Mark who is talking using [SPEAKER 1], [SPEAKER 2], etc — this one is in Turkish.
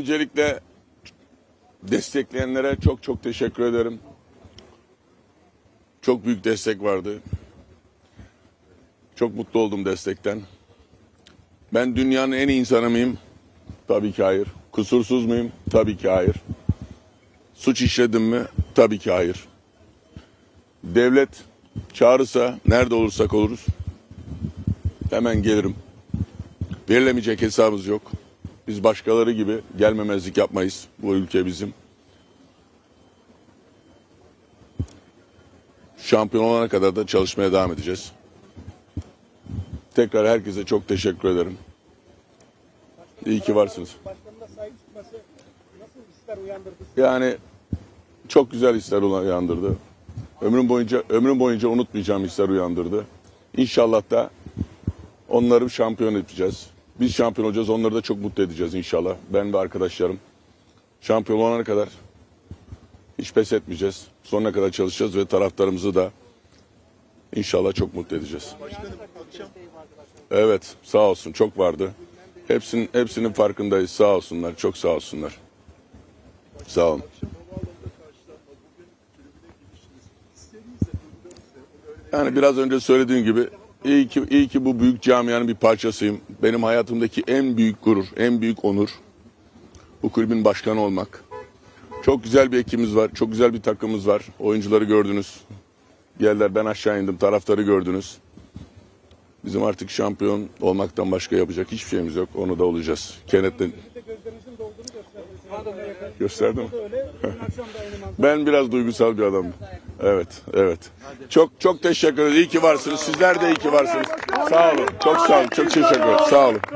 [SPEAKER 1] öncelikle destekleyenlere çok çok teşekkür ederim. Çok büyük destek vardı. Çok mutlu oldum destekten. Ben dünyanın en iyi insanı mıyım? Tabii ki hayır. Kusursuz muyum? Tabii ki hayır. Suç işledim mi? Tabii ki hayır. Devlet çağırırsa nerede olursak oluruz. Hemen gelirim. Verilemeyecek hesabımız yok. Biz başkaları gibi gelmemezlik yapmayız. Bu ülke bizim. Şampiyon olana kadar da çalışmaya devam edeceğiz. Tekrar herkese çok teşekkür ederim. İyi ki varsınız. Yani çok güzel hisler uyandırdı. Ömrüm boyunca ömrüm boyunca unutmayacağım hisler uyandırdı. İnşallah da onları şampiyon edeceğiz. Biz şampiyon olacağız, onları da çok mutlu edeceğiz inşallah. Ben ve arkadaşlarım. Şampiyon olana kadar hiç pes etmeyeceğiz. Sonuna kadar çalışacağız ve taraftarımızı da inşallah çok mutlu edeceğiz. Evet, sağ olsun çok vardı. Hepsinin hepsinin farkındayız. Sağ olsunlar, çok sağ olsunlar. Sağ olun. Yani biraz önce söylediğim gibi iyi ki, iyi ki bu büyük camianın bir parçasıyım. Benim hayatımdaki en büyük gurur, en büyük onur bu kulübün başkanı olmak. Çok güzel bir ekibimiz var, çok güzel bir takımımız var. Oyuncuları gördünüz. Yerler ben aşağı indim, taraftarı gördünüz. Bizim artık şampiyon olmaktan başka yapacak hiçbir şeyimiz yok. Onu da olacağız. Kenetlen gösterdim. Ben biraz duygusal bir adamım. Evet, evet. Çok çok teşekkür ederim. İyi ki varsınız. Sizler de iyi ki varsınız. Sağ olun. Çok sağ olun. Çok teşekkür ederim. Sağ olun.